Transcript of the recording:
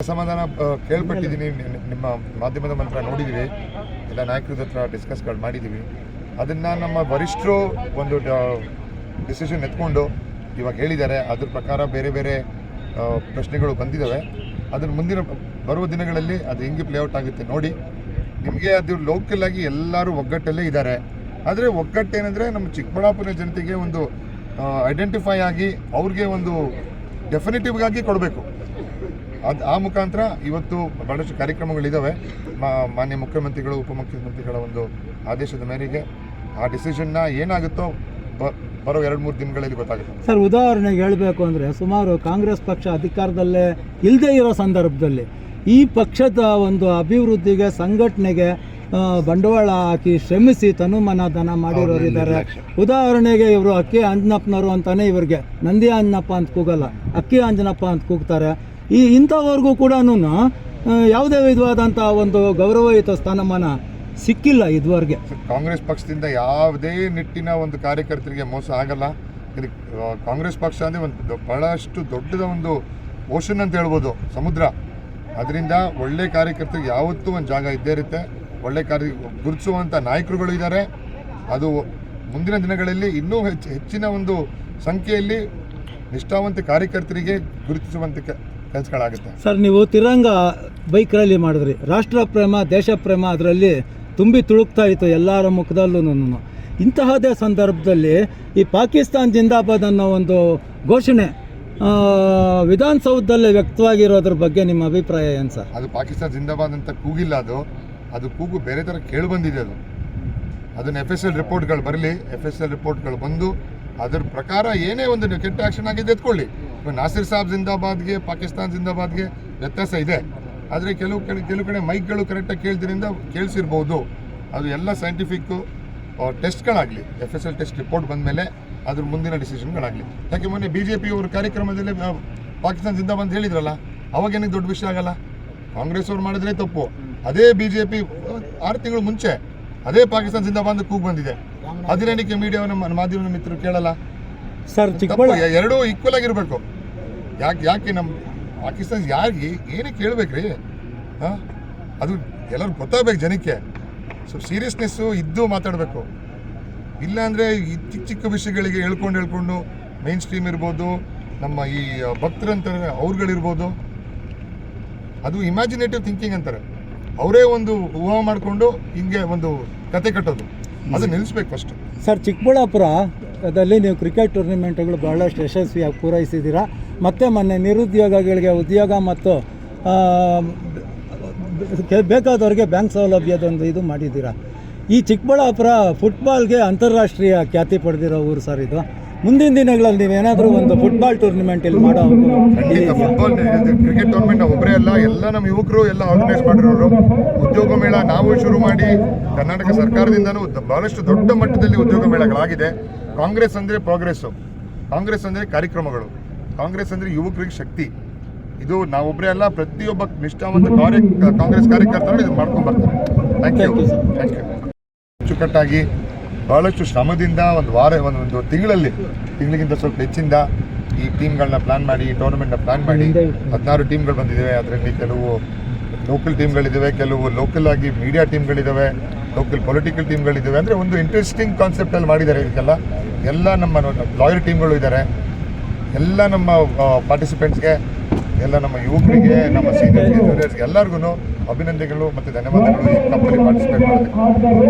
ಅಸಮಾಧಾನ ಆ, ಕೇಳ್ಪಟ್ಟಿದ್ದೀನಿ. ನಿಮ್ಮ ಮಾಧ್ಯಮದ ಮಂತ್ರ ನೋಡಿದ್ದೀವಿ ಎಲ್ಲ ನಾಯಕರ ಹತ್ರ ಡಿಸ್ಕಸ್ಗಳು ಮಾಡಿದ್ದೀವಿ ಅದನ್ನು ನಮ್ಮ ವರಿಷ್ಠರು ಒಂದು ಡಿಸಿಷನ್ ಎತ್ಕೊಂಡು ಇವಾಗ ಹೇಳಿದ್ದಾರೆ. ಅದ್ರ ಪ್ರಕಾರ ಬೇರೆ ಬೇರೆ ಪ್ರಶ್ನೆಗಳು ಬಂದಿದ್ದಾವೆ ಅದನ್ನು ಮುಂದಿನ ಬರುವ ದಿನಗಳಲ್ಲಿ ಅದು ಹೆಂಗೆ ಪ್ಲೇಔಟ್ ಆಗುತ್ತೆ ನೋಡಿ. ನಿಮಗೆ ಅದು ಲೋಕಲ್ ಆಗಿ ಎಲ್ಲರೂ ಒಗ್ಗಟ್ಟಲ್ಲೇ ಇದ್ದಾರೆ. ಆದರೆ ಒಗ್ಗಟ್ಟೇನೆಂದರೆ ನಮ್ಮ ಚಿಕ್ಕಬಳ್ಳಾಪುರ ಜನತೆಗೆ ಒಂದು ಐಡೆಂಟಿಫೈ ಆಗಿ ಅವ್ರಿಗೆ ಒಂದು ಡೆಫಿನೆಟಿವ್ ಆಗಿ ಕೊಡಬೇಕು. ಅದು ಆ ಮುಖಾಂತರ ಇವತ್ತು ಬಹಳಷ್ಟು ಕಾರ್ಯಕ್ರಮಗಳಿದ್ದಾವೆ ಮಾನ್ಯ ಮುಖ್ಯಮಂತ್ರಿಗಳು ಉಪಮುಖ್ಯಮಂತ್ರಿಗಳ ಒಂದು ಆದೇಶದ ಮೇರೆಗೆ ಆ ಡಿಸಿಷನ್ನ ಏನಾಗುತ್ತೋ ಬರೋ ಎರಡು ಮೂರು ದಿನಗಳಲ್ಲಿ ಗೊತ್ತಾಗುತ್ತೆ. ಸರ್ ಉದಾಹರಣೆಗೆ ಹೇಳಬೇಕು ಅಂದರೆ ಸುಮಾರು ಕಾಂಗ್ರೆಸ್ ಪಕ್ಷ ಅಧಿಕಾರದಲ್ಲೇ ಇಲ್ಲದೇ ಇರೋ ಸಂದರ್ಭದಲ್ಲಿ ಈ ಪಕ್ಷದ ಒಂದು ಅಭಿವೃದ್ಧಿಗೆ ಸಂಘಟನೆಗೆ ಬಂಡವಾಳ ಹಾಕಿ ಶ್ರಮಿಸಿ ತನುಮನ ದನ ಮಾಡಿರೋರಿದ್ದಾರೆ ಉದಾಹರಣೆಗೆ ಇವರು ಅಕ್ಕಿ ಅಂಜನಪ್ಪನವರು ಅಂತಾನೆ ಇವರಿಗೆ ನಂದಿ ಅಂಜನಪ್ಪ ಅಂತ ಕೂಗಲ್ಲ ಅಕ್ಕಿ ಅಂಜನಪ್ಪ ಅಂತ ಕೂಗ್ತಾರೆ. ಈ ಇಂಥವ್ರಿಗೂ ಕೂಡ ಯಾವುದೇ ವಿಧವಾದಂಥ ಒಂದು ಗೌರವಯುತ ಸ್ಥಾನಮಾನ ಸಿಕ್ಕಿಲ್ಲ ಇದುವರೆಗೆ. ಕಾಂಗ್ರೆಸ್ ಪಕ್ಷದಿಂದ ಯಾವುದೇ ನಿಟ್ಟಿನ ಒಂದು ಕಾರ್ಯಕರ್ತರಿಗೆ ಮೋಸ ಆಗಲ್ಲ. ಇದಕ್ಕೆ ಕಾಂಗ್ರೆಸ್ ಪಕ್ಷ ಅಂದರೆ ಒಂದು ಬಹಳಷ್ಟು ದೊಡ್ಡದ ಒಂದು ಓಷನ್ ಅಂತ ಹೇಳ್ಬೋದು, ಸಮುದ್ರ. ಅದರಿಂದ ಒಳ್ಳೆ ಕಾರ್ಯಕರ್ತರಿಗೆ ಯಾವತ್ತೂ ಒಂದು ಜಾಗ ಇದ್ದೇ ಇರುತ್ತೆ. ಒಳ್ಳೆ ಕಾರ್ಯ ಗುರುತಿಸುವಂಥ ನಾಯಕರುಗಳು ಇದ್ದಾರೆ. ಅದು ಮುಂದಿನ ದಿನಗಳಲ್ಲಿ ಇನ್ನೂ ಹೆಚ್ಚು, ಹೆಚ್ಚಿನ ಒಂದು ಸಂಖ್ಯೆಯಲ್ಲಿ ನಿಷ್ಠಾವಂತ ಕಾರ್ಯಕರ್ತರಿಗೆ ಗುರುತಿಸುವಂಥ ಕೆಲಸಗಳಾಗುತ್ತೆ ಸರ್ ನೀವು ತಿರಂಗ ಬೈಕ್ ರ್ಯಾಲಿ ಮಾಡಿದ್ರಿ. ರಾಷ್ಟ್ರ ಪ್ರೇಮ ದೇಶ ಪ್ರೇಮ ಅದರಲ್ಲಿ ತುಂಬಿ ತುಳುಕ್ತಾ ಇತ್ತು ಎಲ್ಲರ ಮುಖದಲ್ಲೂ ಇಂತಹದೇ ಸಂದರ್ಭದಲ್ಲಿ ಈ ಪಾಕಿಸ್ತಾನ್ ಜಿಂದಾಬಾದ್ ಅನ್ನೋ ಒಂದು ಘೋಷಣೆ ವಿಧಾನಸೌಧದಲ್ಲೇ ವ್ಯಕ್ತವಾಗಿರೋದ್ರ ಬಗ್ಗೆ ನಿಮ್ಮ ಅಭಿಪ್ರಾಯ ಏನು ಸರ್? ಅದು ಪಾಕಿಸ್ತಾನ್ ಜಿಂದಾಬಾದ್ ಅಂತ ಕೂಗಿಲ್ಲ ಅದು. ಅದು ಕೂಗು ಬೇರೆ ಥರ ಕೇಳಿ ಬಂದಿದೆ ಅದು. ಅದನ್ನು ಎಫ್ ಎಸ್ ಎಲ್ ರಿಪೋರ್ಟ್ಗಳು ಬರಲಿ ಎಫ್ ಎಸ್ ಎಲ್ ರಿಪೋರ್ಟ್ಗಳು ಬಂದು ಅದ್ರ ಪ್ರಕಾರ ಏನೇ ಒಂದು ನೀವು ಕೆಟ್ಟ ಆ್ಯಕ್ಷನ್ ಆಗಿದೆ ಎತ್ಕೊಳ್ಳಿ. ನಾಸಿರ್ ಸಾಬ್ ಜಿಂದಾಬಾದ್ಗೆ ಪಾಕಿಸ್ತಾನ್ ಜಿಂದಾಬಾದ್ಗೆ ವ್ಯತ್ಯಾಸ ಇದೆ. ಆದರೆ ಕೆಲವು ಕಡೆ ಕೆಲವು ಕಡೆ ಮೈಕ್ಗಳು ಕರೆಕ್ಟಾಗಿ ಕೇಳಿದ್ರಿಂದ ಕೇಳಿಸಿರ್ಬೋದು. ಅದು ಎಲ್ಲ scientific ಟೆಸ್ಟ್ಗಳಾಗಲಿ F S L test report ಬಂದ ಮೇಲೆ ಅದ್ರ ಮುಂದಿನ ಡಿಸಿಷನ್ಗಳಾಗಲಿ ಯಾಕೆ ಮೊನ್ನೆ ಬಿ ಜೆ ಪಿ ಅವ್ರ ಕಾರ್ಯಕ್ರಮದಲ್ಲಿ ಪಾಕಿಸ್ತಾನ ಜಿಂದಾಬಾದ್ ಅಂತ ಹೇಳಿದ್ರಲ್ಲ ಅವಾಗೇನಿಗೆ ದೊಡ್ಡ ವಿಷಯ ಆಗಲ್ಲ? ಕಾಂಗ್ರೆಸ್ ಅವ್ರು ಮಾಡಿದ್ರೆ ತಪ್ಪು. ಅದೇ ಬಿ ಜೆ ಪಿ ಆರು ತಿಂಗಳು ಮುಂಚೆ ಅದೇ ಪಾಕಿಸ್ತಾನ ಜಿಂದಾಬಾದ್ ಕೂಗ್ ಬಂದಿದೆ. ಅದಿನೇನಕ್ಕೆ ಮೀಡಿಯಾ ನಮ್ಮ ಮಾಧ್ಯಮ ಮಿತ್ರರು ಕೇಳಲ್ಲ? ಸರ್ ತಪ್ಪು. ಚಿಕ್ಕಬಳ್ಳಾ ಎ- ಎರಡೂ ಈಕ್ವಲ್ ಆಗಿರ್ಬೇಕು. ಯಾಕೆ ಯಾಕೆ ನಮ್ಮ ಪಾಕಿಸ್ತಾನ ಯಾರಿಗೆ ಏನಕ್ಕೆ ಕೇಳ್ಬೇಕ್ರಿ ಹಾಂ? ಅದು ಎಲ್ಲರೂ ಗೊತ್ತಾಗಬೇಕು ಜನಕ್ಕೆ. ಸೊ ಸೀರಿಯಸ್ನೆಸ್ಸು ಇದ್ದು ಮಾತಾಡಬೇಕು. ಇಲ್ಲಾಂದರೆ ಈ ಚಿಕ್ಕ ಚಿಕ್ಕ ವಿಷಯಗಳಿಗೆ ಹೇಳ್ಕೊಂಡು ಹೇಳ್ಕೊಂಡು ಮೈನ್ ಸ್ಟ್ರೀಮ್ ಇರ್ಬೋದು ನಮ್ಮ ಈ ಭಕ್ತರಂತಾರೆ ಅವ್ರುಗಳಿರ್ಬೋದು. ಅದು ಇಮ್ಯಾಜಿನೇಟಿವ್ ಥಿಂಕಿಂಗ್ ಅಂತಾರೆ. ಅವರೇ ಒಂದು ಊಹಾ ಮಾಡಿಕೊಂಡು ಹಿಂಗೆ ಒಂದು ಕತೆ ಕಟ್ಟೋದು. ಅದು ನಿಲ್ಲಿಸ್ಬೇಕು ಫಸ್ಟ್ ಸರ್ ಚಿಕ್ಕಬಳ್ಳಾಪುರದಲ್ಲಿ ನೀವು ಕ್ರಿಕೆಟ್ ಟೂರ್ನಿಮೆಂಟ್ಗಳು ಬಹಳಷ್ಟು ಯಶಸ್ವಿಯಾಗಿ ಪೂರೈಸಿದ್ದೀರಾ? ಮತ್ತು ಮೊನ್ನೆ ನಿರುದ್ಯೋಗಿಗಳಿಗೆ ಉದ್ಯೋಗ ಮತ್ತು ಬೇಕಾದವ್ರಿಗೆ ಬ್ಯಾಂಕ್ ಸೌಲಭ್ಯದೊಂದು ಇದು ಮಾಡಿದ್ದೀರಾ? ಈ ಚಿಕ್ಕಬಳ್ಳಾಪುರ ಫುಟ್ಬಾಲ್ಗೆ ಅಂತಾರಾಷ್ಟ್ರೀಯ ಖ್ಯಾತಿ ಪಡೆದಿರೋ ಊರು ಸರ್ ಇದು. ಮುಂದಿನ ದಿನಗಳಲ್ಲಿ ನೀವೇನಾದರೂ ಒಂದು ಫುಟ್ಬಾಲ್ ಟೂರ್ನಿಮೆಂಟ್ ಇಲ್ಲಿ ಮಾಡೋ? ಫುಟ್ಬಾಲ್ ಕ್ರಿಕೆಟ್ ಟೂರ್ನಮೆಂಟ್ ಒಬ್ಬರೇ ಅಲ್ಲ ಎಲ್ಲ ನಮ್ಮ ಯುವಕರು ಎಲ್ಲ ಆರ್ಗನೈಸ್ ಮಾಡಿರೋರು. ಉದ್ಯೋಗ ಮೇಳ ನಾವು ಶುರು ಮಾಡಿ ಕರ್ನಾಟಕ ಸರ್ಕಾರದಿಂದನೂ ದ- ಬಹಳಷ್ಟು ದೊಡ್ಡ ಮಟ್ಟದಲ್ಲಿ ಉದ್ಯೋಗ ಮೇಳಗಳಾಗಿದೆ. ಕಾಂಗ್ರೆಸ್ ಅಂದರೆ ಪ್ರೋಗ್ರೆಸ್ಸು ಕಾಂಗ್ರೆಸ್ ಅಂದರೆ ಕಾರ್ಯಕ್ರಮಗಳು. ಕಾಂಗ್ರೆಸ್ ಅಂದರೆ ಯುವಕರಿಗೆ ಶಕ್ತಿ. ಇದು ನಾವೊಬ್ಬರೇ ಅಲ್ಲ ಪ್ರತಿಯೊಬ್ಬ ನಿಷ್ಠಾವಂತ ಕಾರ್ಯ ಕಾಂಗ್ರೆಸ್ ಕಾರ್ಯಕರ್ತರು ಇದು ಮಾಡ್ಕೊಂಡು ಬರ್ತಾರೆ. Thank you. ಥ್ಯಾಂಕ್ ಯು ಅಚ್ಚುಕಟ್ಟಾಗಿ ಬಹಳಷ್ಟು ಶ್ರಮದಿಂದ ಒಂದು ವಾರ ಒಂದು ಒಂದು ತಿಂಗಳಲ್ಲಿ ತಿಂಗಳಿಗಿಂತ ಸ್ವಲ್ಪ ಹೆಚ್ಚಿಂದ ಈ ಟೀಮ್ಗಳನ್ನ ಪ್ಲಾನ್ ಮಾಡಿ ಈ ಟೂರ್ನಮೆಂಟ್ನ ಪ್ಲಾನ್ ಮಾಡಿ ಹದಿನಾರು ಟೀಮ್ಗಳು ಬಂದಿದ್ದಾವೆ ಅದರಲ್ಲಿ ಕೆಲವು ಲೋಕಲ್ ಟೀಮ್ಗಳಿದ್ದಾವೆ ಕೆಲವು ಲೋಕಲ್ ಆಗಿ ಮೀಡಿಯಾ ಟೀಮ್ಗಳಿದ್ದಾವೆ ಲೋಕಲ್ ಪೊಲಿಟಿಕಲ್ ಟೀಮ್ಗಳಿದ್ದಾವೆ ಅಂದರೆ ಒಂದು ಇಂಟ್ರೆಸ್ಟಿಂಗ್ ಕಾನ್ಸೆಪ್ಟಲ್ಲಿ ಮಾಡಿದ್ದಾರೆ ಇದಕ್ಕೆಲ್ಲ. ಎಲ್ಲ ನಮ್ಮ ಲಾಯರ್ ಟೀಮ್ಗಳು ಇದ್ದಾರೆ ಎಲ್ಲ ನಮ್ಮ ಪಾರ್ಟಿಸಿಪೆಂಟ್ಸ್ಗೆ ಎಲ್ಲ ನಮ್ಮ ಯುವಕರಿಗೆ, ನಮ್ಮ ಸೀನಿಯರ್ಸ್ಗೆ ಜೂನಿಯರ್ಸ್ಗೆ ಎಲ್ಲರಿಗೂ ಅಭಿನಂದನೆಗಳು ಮತ್ತು ಧನ್ಯವಾದಗಳು. ಈ ಕಂಪನಿ ಪಾರ್ಟಿಸಿಪೇಟ್ ಮಾಡೋದಕ್ಕೆ